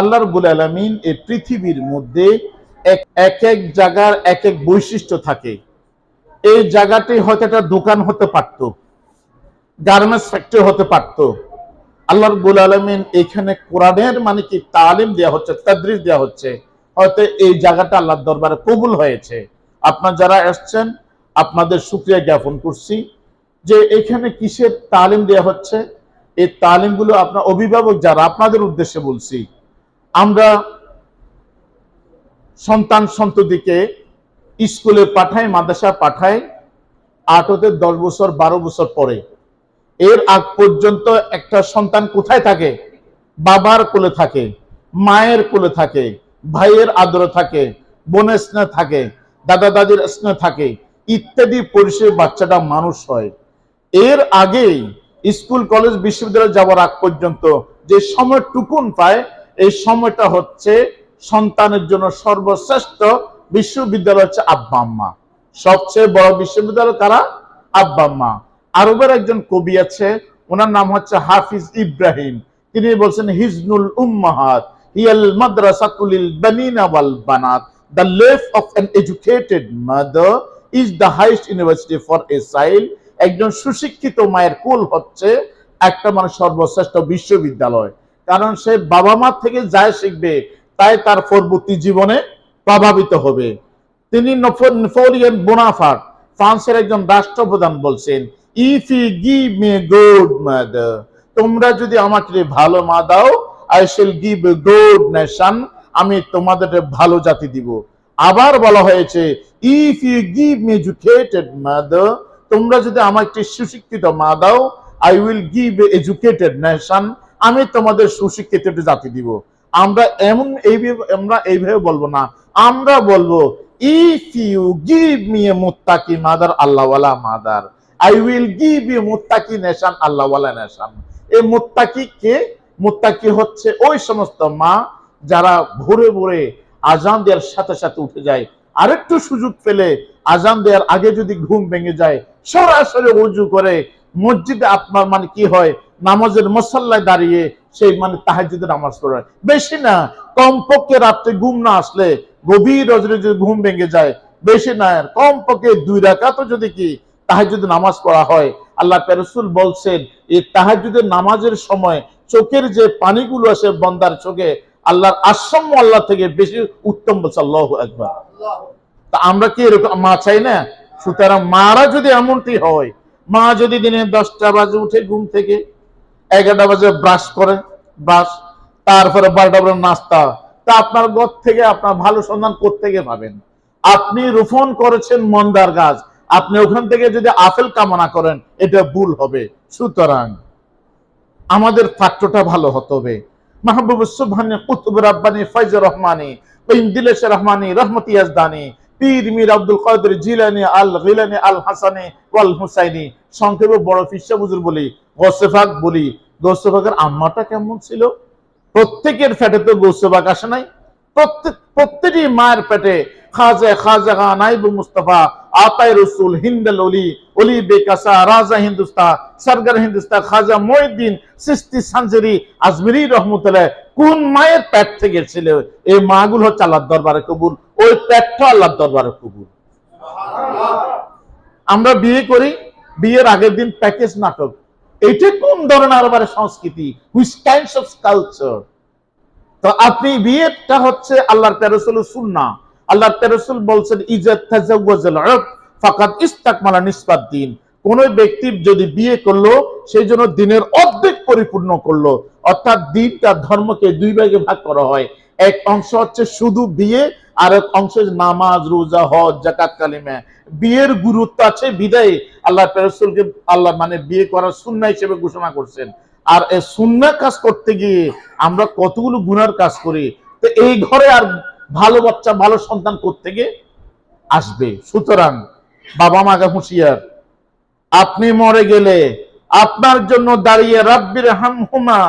আল্লাহ রবুল আলমিন এই পৃথিবীর মধ্যে এক এক জায়গার এক এক বৈশিষ্ট্য থাকে। এই জায়গাটি হয়তো একটা দোকান হতে পারত, গার্মেন্টস ফ্যাক্টরি হতে পারত। আল্লাহ রবুল আলমিন এখানে কোরআনের মানে কি? তালিম দেওয়া হচ্ছে, তাদরিস দেওয়া হচ্ছে। হয়তো এই জায়গাটা আল্লাহর দরবারে কবুল হয়েছে। আপনার যারা এসছেন, আপনাদের সুক্রিয়া জ্ঞাপন করছি যে এখানে কিসের তালিম দেওয়া হচ্ছে? এই তালিমগুলো আপনার অভিভাবক যারা, আপনাদের উদ্দেশ্যে বলছি। আমরা সন্তান সন্ততিকে স্কুলে পাঠাই মাদ্রাসা পাঠাই, আট হতে দশ বছর, বারো বছর পরে। এর আগ পর্যন্ত একটা সন্তান কোথায় থাকে? বাবার কোলে থাকে, মায়ের কোলে থাকে, ভাইয়ের আদরে থাকে, বোনের স্নেহ থাকে, দাদা দাদির স্নেহ থাকে, ইত্যাদি পরিষেবা বাচ্চাটা মানুষ হয়। এর আগেই স্কুল, কলেজ, বিশ্ববিদ্যালয়ে যাওয়ার আগ পর্যন্ত যে সময়টুকুন পায় এই সময়টা হচ্ছে সন্তানের জন্য সর্বশ্রেষ্ঠ বিশ্ববিদ্যালয় হচ্ছে আব্বা আম্মা। সবচেয়ে বড় বিশ্ববিদ্যালয় কারা? আব্বা আম্মা। আরবের একজন কবি আছে, ওনার নাম হচ্ছে হাফিজ ইব্রাহিম। তিনি বলছেন, হিজনুল উম্মাহাত হিয়াল মাদ্রাসাতুলিল বানিনা ওয়াল বানাত। The life of an educated mother is the highest university for a child. একজন সুশিক্ষিত মায়ের কুল হচ্ছে একটা মানে সর্বশ্রেষ্ঠ বিশ্ববিদ্যালয়। কারণ সে বাবা মা থেকে যাই শিখবে, তাই তার পরবর্তী জীবনে প্রভাবিত হবে। তিনি নফরিয়ান বোনাফাট ফ্রান্সের একজন রাষ্ট্রপ্রধান বলছেন if you give me good mother তোমরা যদি আমাকে ভালো মা দাও আই শিল গিভ গুড নেশন আমি তোমাদের ভালো জাতি দিব। আবার বলা হয়েছে if you give me educated mother তোমরা যদি আমার একটি সুশিক্ষিত মা দাও I will give educated nation আমি তোমাদের সুশিক্ষিত একটি জাতি দিব। আমরা এমন এইভাবে আমরা এইভাবে বলব না। আমরা বলব if you give me a মুত্তাকি মাদার আল্লাহওয়ালা mother I will give you মুত্তাকি নেশন আল্লাহওয়ালা নেশন এই মুত্তাকি কে? মুত্তাকি হচ্ছে ওই সমস্ত মা যারা ভোরে ভোরে আজান দেওয়ার সাথে সাথে উঠে যায়। আরেকটু সুযোগ পেলে আজান দেওয়ার আগে যদি ঘুম ভেঙে যায়, সরাসরি উজু করে মসজিদে আপনার মানে কি হয়? নামাজের মশাল্লায় দাঁড়িয়ে সেই মানে তাহাজুদের নামাজ পড়ে বেশি না, কমপক্ষে রাত্রে ঘুম না আসলে গভীর রজনী যদি ঘুম ভেঙে যায়, বেশি না কমপক্ষে দুই রাকাতও যদি কি তাহাজুদের নামাজ পড়া হয়, আল্লাহ পেরসুল বলছেন, এই তাহাজুদের নামাজের সময় চোখের যে পানিগুলো আসে বন্দার চোখে, আল্লাহর আসাম্য আল্লাহ থেকে বেশি উত্তম বলছে, আল্লাহ একবার তা আমরা কি এরকম, মা চাই না? সুতরাং মারা যদি এমনটি হয়, মা যদি দিনে দশটা বাজে উঠে ঘুম থেকে এগারোটা বাজে ব্রাশ করে ব্রাশ তারপরে বারোটা বাজে নাস্তা। তা আপনার ঘর থেকে আপনার ভালো সন্ধান থেকে পাবেন। আপনি রোপণ করেছেন মন্দার গাছ। আপনি ওখান থেকে যদি আপেল কামনা করেন, এটা ভুল হবে। সুতরাং আমাদের পাত্রটা ভালো হতে হবে। মাহবুব সুবহানি কুতুব রাব্বানি, ফয়জুর রহমানি রহমানি, রহমতি ইয়াজদানি পীর মীর আব্দুল কাদের জিলানি আল গিলানি আল হাসানি ওয়াল হুসাইনি সংক্ষেপে বড় ফিসা বুজুর বলি গোসেফাক বলি, গোসেফাকের আম্মাটা কেমন ছিল? প্রত্যেকের পেটে তো গোসেফাক আসে নাই। প্রত্যেক প্রত্যেকটি মায়ের পেটে খাজা খাজা খান, নাইব আতাই রসুল অলি অলি বেকাসা, রাজা হিন্দুস্তা সরগার হিন্দুস্তা খাজা সানজেরি, আজমিরি কোন মায়ের পেট থেকে ছিল? এই মাগুলো হচ্ছে আল্লাহর দরবারে কবুল, ওই পেটটা আল্লাহর দরবারে কবুল। আমরা বিয়ে করি, বিয়ের আগের দিন প্যাকেজ নাটক। এটা কোন ধরনের আরবারে সংস্কৃতি? হুইচ কাইন্ডস অফ কালচার তো আপনি বিয়েটা হচ্ছে আল্লাহর তেরসুল সুন্না আল্লাহর তেরসুল বলছেন ইজাত তাজাওয়াজাল উরফ ফাকাত ইস্তাকমালা নিসবাত দিন কোন ব্যক্তি যদি বিয়ে করল, সেই জন্য দিনের অর্ধেক পরিপূর্ণ করল। অর্থাৎ দিনটা ধর্মকে দুই ভাগে ভাগ করা হয়। এক অংশ হচ্ছে শুধু বিয়ে আর এক অংশ নামাজ, রোজা, হজ জাকাত কালিমা। বিয়ের গুরুত্ব আছে, বিদায়। আল্লাহ তেরসুলকে আল্লাহ মানে বিয়ে করার সুন্না হিসেবে ঘোষণা করছেন। আর এই সুন্না কাজ করতে গিয়ে আমরা কতগুলো গুনার কাজ করি। তো এই ঘরে আর ভালো বাচ্চা, ভালো সন্তান করতে গিয়ে আসবে। সুতরাং বাবা মাকে হুঁশিয়ার, আপনি মরে গেলে আপনার জন্য দাঁড়িয়ে রাব্বির হাম হুমা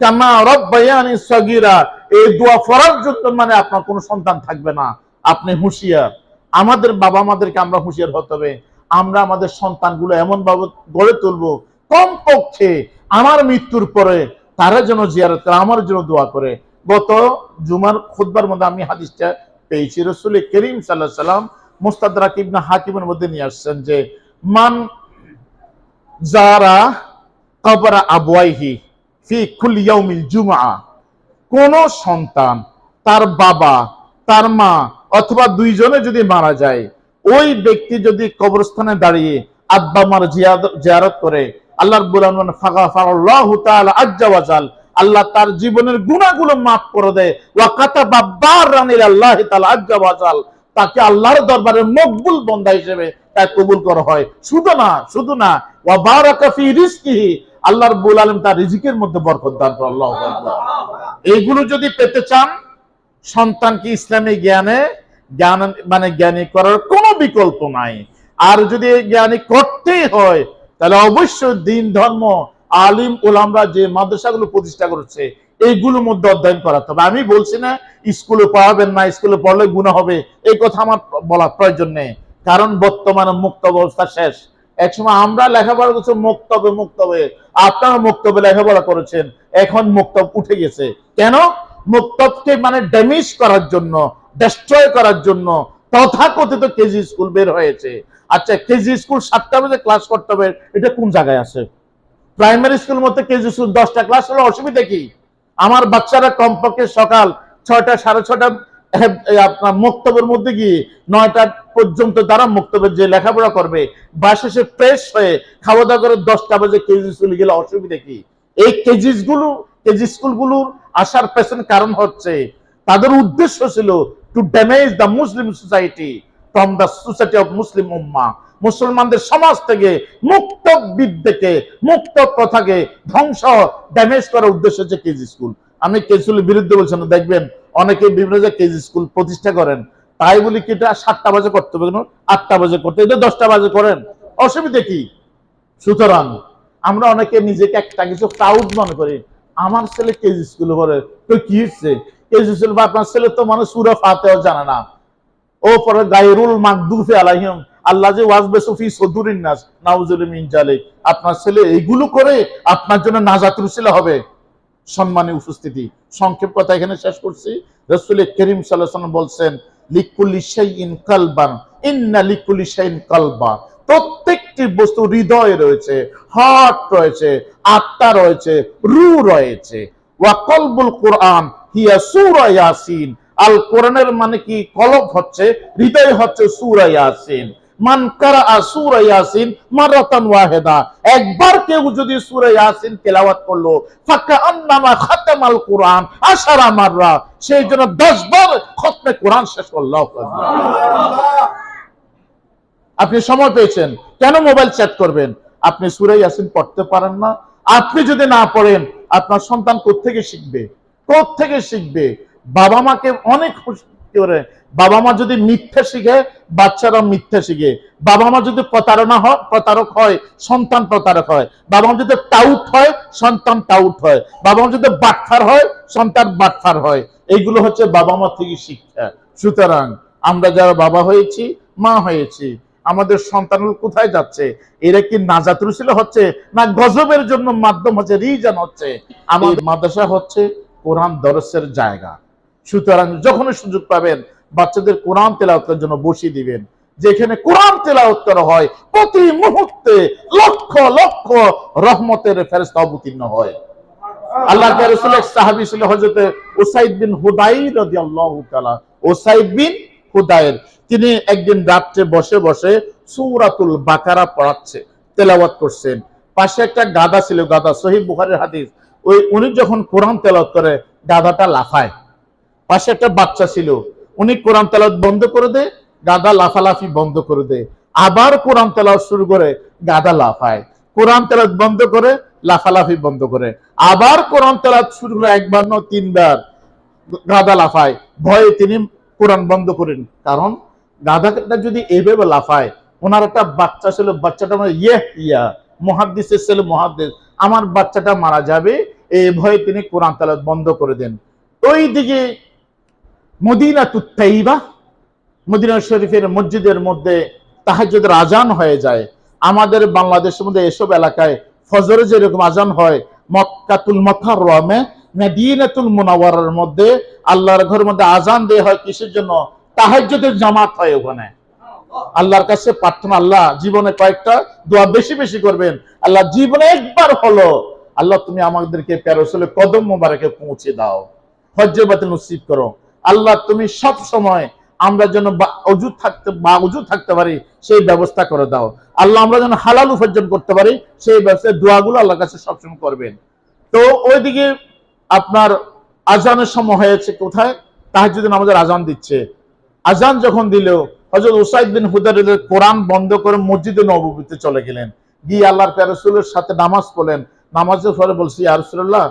কামা রব্বায়ানি সগীরা এই দোয়া পড়ার জন্য মানে আপনার কোনো সন্তান থাকবে না। আপনি হুঁশিয়ার। আমাদের বাবা মাদেরকে আমরা হুঁশিয়ার হতে হবে। আমরা আমাদের সন্তানগুলো এমন ভাবে গড়ে তুলবো, কমপক্ষে আমার মৃত্যুর পরে তারা যেন জিয়ারত করে আমার জন্য দোয়া করে। গত জুমার খুতবার মধ্যে আমি হাদিসটা পেয়েছি। রসুল করিম সাল্লাহ সাল্লাম মুস্তাদরাক ইবনা হাকিমের মধ্যে নিয়ে আসছেন যে, মান যারা কবরা আবওয়াইহি ফি কুল ইয়াউমিল জুমআ। কোন সন্তান, তার বাবা, তার মা অথবা দুইজনে যদি মারা যায়, ওই ব্যক্তি যদি কবরস্থানে দাঁড়িয়ে আব্বা মার জিয়ারত করে আল্লাহ রাব্বুল আলামিন ফাগাফারাল্লাহু তাআলা আজ্জা আল্লাহ তার জীবনের গুনাহগুলো মাফ করে দেয়। তাকে আল্লাহর দরবারে মকবুল বান্দা হিসেবে তাই কবুল করা হয়। শুধু না শুধু না আল্লাহ রাব্বুল আলামিন তার রিজিকের মধ্যে বরকত দান করে আল্লাহু এইগুলো যদি পেতে চান, সন্তানকে ইসলামী জ্ঞানে, জ্ঞান মানে জ্ঞানী করার কোনো বিকল্প নাই। আর যদি জ্ঞানী করতেই হয়, তাহলে অবশ্যই দিন, ধর্ম, আলিম ওলামরা যে মাদ্রাসাগুলো প্রতিষ্ঠা করেছে, এইগুলোর মধ্যে অধ্যয়ন করাতে হবে। আমি বলছি না, স্কুলে পড়াবেন না, স্কুলে পড়লে গুণা হবে, এই কথা আমার বলার প্রয়োজন নেই। কারণ বর্তমানে মুক্ত ব্যবস্থা শেষ। একসময় আমরা লেখাপড়া করছি মুক্তবে মুক্তবে আপনারা মুক্তবে লেখাপড়া করেছেন, এখন মুক্তব উঠে গেছে। কেন? মুক্তবকে মানে ড্যামেজ করার জন্য ডেস্ট্রয় করার জন্য তথাকথিত কেজি স্কুল বের হয়েছে। আচ্ছা কেজি স্কুল সাতটা বাজে ক্লাস করতে হবে, এটা কোন জায়গায় আছে? প্রাইমারি স্কুল মধ্যে কেজি স্কুল দশটা ক্লাস হলে অসুবিধা কি? আমার বাচ্চারা কমপক্ষে সকাল ছয়টা, সাড়ে ছটা আপনার মুক্তবের মধ্যে গিয়ে নয়টা পর্যন্ত তারা মুক্তবের যে লেখাপড়া করবে বা শেষে ফ্রেশ হয়ে খাওয়া দাওয়া করে দশটা বাজে কেজি স্কুলে গেলে অসুবিধা কি? এই কেজিসগুলো কেজি স্কুলগুলোর আসার পেছনে কারণ হচ্ছে, তাদের উদ্দেশ্য ছিল to damage the Muslim society from the society of Muslim উম্মা মুসলমানদের সমাজ থেকে মুক্ত বিদ্যেকে মুক্ত প্রথাকে ধ্বংস ড্যামেজ করার উদ্দেশ্য হচ্ছে কেজি স্কুল আমি কেজি স্কুলের বিরুদ্ধে বলছি না, দেখবেন অনেকে বিভিন্ন জায়গায় কেজি স্কুল প্রতিষ্ঠা করেন। তাই বলি কি এটা সাতটা বাজে করতে হবে কেন আটটা বাজে করতে এটা দশটা বাজে করেন। অসুবিধা কি? সুতরাং আমরা অনেকে নিজেকে একটা কিছু প্রাউড মনে করি। আমার ছেলে কেজি স্কুলে পড়ে, তো কি হচ্ছে? কেজি স্কুল বা আপনার ছেলে তো মানে সুরা ফাতেও জানে না। ও পরে গায়রুল মাকদুফে আলাইহিম, আল্লাহ যে ওয়াজবে সুফি সদুরিন নাস নাউজুল মিন জালিক। আপনার ছেলে এইগুলো করে আপনার জন্য নাজাত রুসিলা হবে। সম্মানী উপস্থিতি। সংক্ষেপ কথা এখানে শেষ করছি। রসুল করিম ওয়াসাল্লাম বলছেন কালবান প্রত্যেকটি বস্তু হৃদয় রয়েছে, হার্ট রয়েছে, আত্মা রয়েছে রু রয়েছে। ওয়া কলবুল কোরআন হিয়া আল কোরআনের মানে কি? কলক হচ্ছে, হৃদয় হচ্ছে সূরা ইয়াসিন। কারা ইয়াসিন মারাতান ওয়াহিদা। একবার কেউ যদি সূরা ইয়াসিন তেলাওয়াত করল ফাকা আন্নামা খাতামাল কোরআন আশারা মাররা সেই জন্য 10 খতমে কোরআন শেষ করল। আপনি সময় পেয়েছেন, কেন মোবাইল চ্যাট করবেন? আপনি সূরা ইয়াসিন পড়তে পারেন না। আপনি যদি না পড়েন, আপনার সন্তান কোত্থেকে শিখবে? কোত্থেকে শিখবে? বাবা মাকে অনেক খুশি করে। বাবা মা যদি মিথ্যা শিখে বাচ্চারা শিখে। বাবা মা যদি প্রতারণা হয়, প্রতারক হয়, সন্তান প্রতারক হয়। বাবা মা যদি টাউট হয়, সন্তান টাউট হয়। বাবা মা যদি হয়, সন্তান হয়। এইগুলো হচ্ছে বাবা মা থেকে শিক্ষা। সুতরাং আমরা যারা বাবা হয়েছি, মা হয়েছি, আমাদের সন্তানগুলো কোথায় যাচ্ছে? এরা কি নাজাত রুসিল হচ্ছে, না গজবের জন্য মাধ্যম হচ্ছে, রিজন হচ্ছে? আমার মাদ্রাসা হচ্ছে কোরআন দরসের জায়গা। সুতরাং যখনই সুযোগ পাবেন, বাচ্চাদের কোরআন তেলাওয়াতের জন্য বসিয়ে দিবেন। যেখানে কোরআন তেলাওয়াত করা হয়, প্রতি মুহূর্তে লক্ষ লক্ষ রহমতের ফেরেস্তা অবতীর্ণ হয়। আল্লাহ এক ছিল হযরত উসাইদ বিন হুদাইর রাদিয়াল্লাহু তাআলা। উসাইদ বিন হুদাইর, তিনি একদিন রাত্রে বসে বসে সূরাতুল বাকারা পড়াচ্ছে, তেলাওয়াত করছেন। পাশে একটা গাদা ছিল গাদা সহিহ বুখারীর হাদিস। ওই উনি যখন কোরআন তেলাওয়াত করে গাদাটা লাফায়। পাশে একটা বাচ্চা ছিল। উনি কোরআন তেলাওয়াত বন্ধ করে দেয় গাদা লাফালাফি বন্ধ করে দেয় আবার কোরআন তেলাওয়াত শুরু করে, গাদা লাফায়। কোরআন তেলাওয়াত বন্ধ করে, লাফালাফি বন্ধ করে। আবার কোরআন তেলাওয়াত শুরু করে একবার না তিনবার। গাদা লাফায়। ভয়ে তিনি কোরআন বন্ধ করেন। কারণ গাধাটা যদি এভাবে লাফায়, ওনার একটা বাচ্চা ছিল বাচ্চাটা মানে ইয়ে ইয়া। মহাদ্দিসের ছেলে মহাদ্দিস। আমার বাচ্চাটা মারা যাবে, এই ভয়ে তিনি কোরআন তালাত বন্ধ করে দেন। ওই দিকে মদিনা তুত্তাইবা মদিনা শরীফের মসজিদের মধ্যে তাহাজ্জুদের আজান হয়ে যায়। আমাদের বাংলাদেশের মধ্যে এসব এলাকায় ফজরে যেরকম আজান হয়, মক্কাতুল মথারমে মেদিনাতুল মুনাওয়ারার মধ্যে আল্লাহর ঘরের মধ্যে আজান দেয়া হয় কিসের জন্য? তাহাজ্জুদের জামাত হয় ওখানে। আল্লাহর কাছে প্রার্থনা, আল্লাহ জীবনে কয়েকটা দোয়া বেশি বেশি করবেন। আল্লাহ জীবনে একবার হলো, আল্লাহ তুমি আমাদেরকে প্যারোসলে কদম মোবারকে পৌঁছে দাও। হজ্জে বাতিল নসিব করো। আল্লাহ, তুমি সব সময় আমরা যেন অজু থাকতে, বা অজু থাকতে পারি, সেই ব্যবস্থা করে দাও। আল্লাহ, আমরা যেন হালাল উপার্জন করতে পারি, সেই ব্যবসায় দোয়াগুলো আল্লাহর কাছে সবসময় করবেন। তো ওইদিকে আপনার আজানের সময় হয়েছে কোথায়? তাহাজুদ্দিন আমাদের আজান দিচ্ছে। আজান যখন দিল হজরত উসাইদ বিন হুদারের কোরআন বন্ধ করে মসজিদে নববীতে চলে গেলেন। গিয়ে আল্লাহর প্যারসুলের সাথে নামাজ পড়লেন। নামাজের পরে বলছি রাসূলুল্লাহ,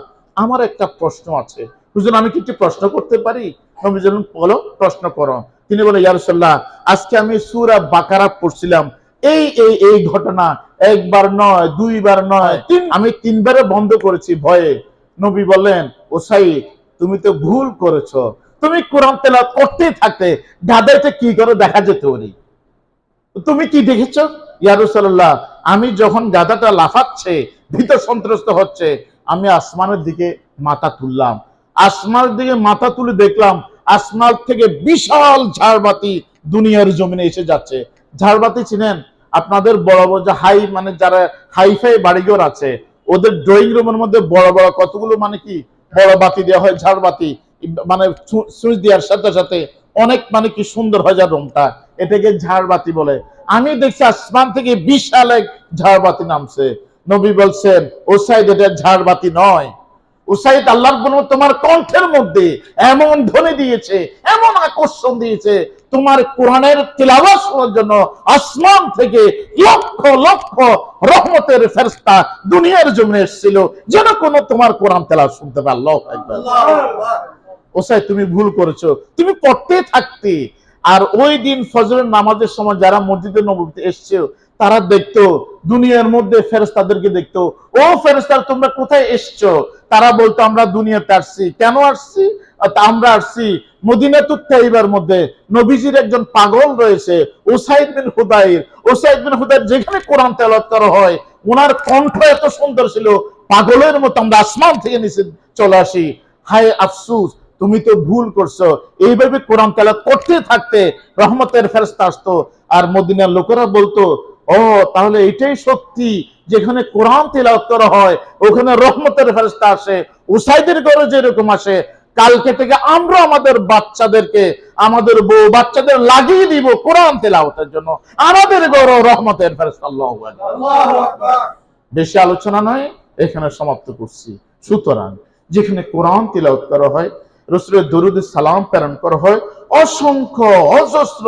আমার একটা প্রশ্ন আছে। হুজুর, আমি কি একটু প্রশ্ন করতে পারি? নবী বললেন বলো প্রশ্ন করো। তিনি বলে ইয়া রাসূলুল্লাহ আজকে আমি সূরা বাকারা পড়ছিলাম। এই এই এই ঘটনা একবার নয় দুইবার নয় তিন আমি তিনবারে বন্ধ করেছি ভয়ে। নবী বললেন ওসাইদ তুমি তো ভুল করেছ। তুমি কোরআন তেলা করতেই থাকতে গাদাইতে কি করে দেখা যেত ওরি তুমি কি দেখেছ? ইয়ারুসাল্লাহ আমি যখন গাদাটা লাফাচ্ছে ভীত সন্ত্রস্ত হচ্ছে আমি আসমানের দিকে মাথা তুললাম। আসমানের দিকে মাথা তুলে দেখলাম আসমান থেকে বিশাল ঝাড়বাতি দুনিয়ার জমিনে এসে যাচ্ছে। ঝাড়বাতি চিনেন আপনাদের বড় বড় যে হাই মানে যারা হাইফাই বাড়িঘর আছে, ওদের ড্রয়িং রুমের মধ্যে বড় বড় কতগুলো মানে কি, বড় বাতি দেওয়া হয়, ঝাড়বাতি মানে সুইচ দেওয়ার সাথে সাথে অনেক মানে কি সুন্দর হয় যায় রুমটা এটাকে ঝাড়বাতি বলে। আমি দেখছি আসমান থেকে বিশাল এক ঝাড়বাতি নামছে। নবী বলছেন ও সাইড এটা ঝাড়বাতি নয়। উসাইদ আল্লাহর গুণ তোমার কণ্ঠের মধ্যে এমন ধ্বনি দিয়েছে এমন আকর্ষণ দিয়েছে তোমার কোরআনের তিলাওয়াত শোনার জন্য আসমান থেকে লক্ষ লক্ষ রহমতের ফেরেশতা দুনিয়ার জমিনে এসেছিল যেন কোনো তোমার কোরআন তেলাওয়াত শুনতে পারল ওসাই তুমি ভুল করেছ। তুমি পড়তে থাকতে। আর ওই দিন ফজরের নামাজের সময় যারা মসজিদে নবীতে এসছে তারা দেখতো দুনিয়ার মধ্যে ফেরেস্তাদেরকে দেখতো ও ফেরেস্তার তোমরা কোথায় এসছো? তারা বলতো, আমরা দুনিয়াতে আসছি। কেন আসছি? আমরা আসছি মদিনাতুত তাইবার মধ্যে। নবীজির একজন পাগল রয়েছে, ওসাইদ বিন হুদাইর। ওসাইদ বিন হুদাইর যেখানে কোরআন তেলাওয়াত করা হয়, ওনার কণ্ঠ এত সুন্দর ছিল, পাগলের মতো আমরা আসমান থেকে নিচে চলে আসি। হায় আফসুস, তুমি তো ভুল করছ। এইভাবে কোরআন তেলাওয়াত করতে থাকতে রহমতের ফেরেশতা আসতো। আর মদিনার লোকেরা বলতো ও তাহলে এটাই সত্যি যেখানে কোরআন তেলাওয়াত করা হয় ওখানে রহমতের ফেরেশতা আসে উসাইদের ঘরে যেরকম আসে কালকে থেকে আমরা আমাদের বাচ্চাদেরকে আমাদের বউ বাচ্চাদের লাগিয়ে দিব কোরআন তেলাওয়াতের জন্য। আমাদের ঘরে রহমতের আকবার। বেশি আলোচনা নয় এখানে সমাপ্ত করছি। সুতরাং যেখানে কোরআন তিলাওয়াত করা হয় রসুলের দরুদ সালাম প্রেরণ করা হয় অসংখ্য অজস্র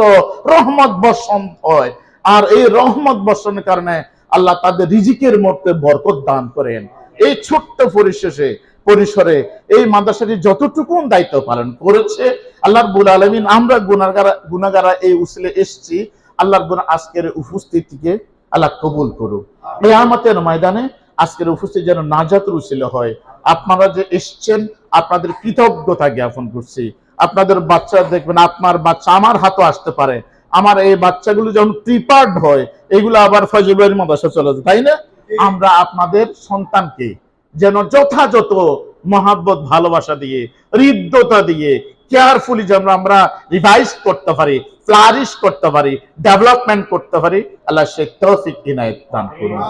রহমত বর্ষণ হয়। আর এই রহমত বর্ষণের কারণে আল্লাহ তাদের রিজিকের মধ্যে বরকত দান করেন। এই ছোট্ট পরিশেষে, পরিসরে এই মাদ্রাসাটি যতটুকুন দায়িত্ব পালন করেছে, আল্লাহ রব্বুল আলমিন, আমরা গুনাগারা গুনাগারা এই উসলে এসছি আল্লাহর গুনা আজকের উপস্থিতিকে আল্লাহ কবুল করুক। এই আমাদের ময়দানে আজকের উপস্থিতি যেন নাজাতুর উসিলে হয়। আপনারা যে এসছেন, আপনাদের কৃতজ্ঞতা জ্ঞাপন করছি। আপনাদের বাচ্চা দেখবেন, আপনার বাচ্চা আমার হাতও আসতে পারে। আমার এই বাচ্চাগুলো যখন প্রিপার্ড হয় এগুলো আবার ফজলবাড়ির মাদ্রাসা চলে যায় তাই না? আমরা আপনাদের সন্তানকে যেন যথাযথ মহাব্বত ভালোবাসা দিয়ে হৃদ্যতা দিয়ে কেয়ারফুলি যেন আমরা রিভাইজ করতে পারি ফ্লারিশ করতে পারি ডেভেলপমেন্ট করতে পারি আল্লাহ শেখ তৌফিক ইনায়েত দান করুন।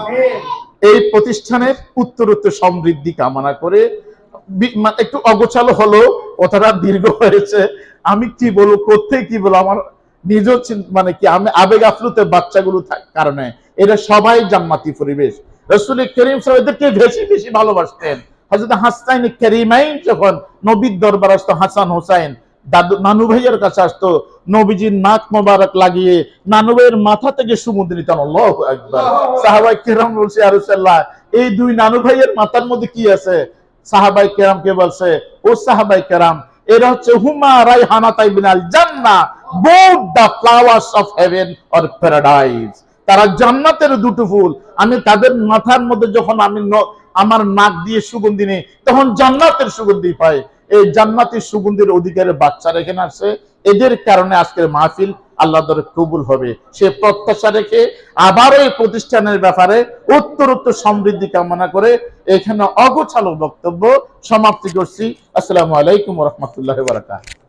এই প্রতিষ্ঠানের উত্তরোত্তর সমৃদ্ধি কামনা করে একটু অগোছালো হলো কথাটা দীর্ঘ হয়েছে। আমি কি বলব কোথায় কি বলব আমার নিজ মানে কি, আমি আবেগ আফলুতে বাচ্চাগুলো কারণে। এরা সবাই জান্নাতি পরিবেশ। রসুল করিম বেশি বেশি ভালোবাসতেন। হজরত করিমাইন যখন নবীর দরবার আসতো, হাসান হোসাইন, দাদু, নানু ভাইয়ের কাছে আসতো, নবীজির নাক মোবারক লাগিয়ে নানু ভাইয়ের মাথা থেকে সুমুদ্র নিতেন আকবার। সাহাবাই কেরাম বলছে আরুসাল্লাহ এই দুই নানু ভাইয়ের মাথার মধ্যে কি আছে? সাহাবাই কেরামকে বলছে, ও সাহাবাই কেরাম এরা হচ্ছে হুমা রাইহানা তাইবিনাল জান্না both the flowers of heaven or paradise তারা জান্নাতের দুটো ফুল। আমি তাদের মাথার মধ্যে যখন আমি আমার নাক দিয়ে সুগন্ধি নেই, তখন জান্নাতের সুগন্ধি পাই। এই জান্নাতের সুগন্ধির অধিকারে বাচ্চারা এখানে আসছে এদের কারণে আজকের মাহফিল আল্লাহ দরে কবুল হবে। সে প্রত্যাশা রেখে আবারও এই প্রতিষ্ঠানের ব্যাপারে উত্তরোত্তর সমৃদ্ধি কামনা করে এখানে অগোছালো বক্তব্য সমাপ্তি করছি। আসসালামু আলাইকুম রহমতুল্লাহ বারাকাত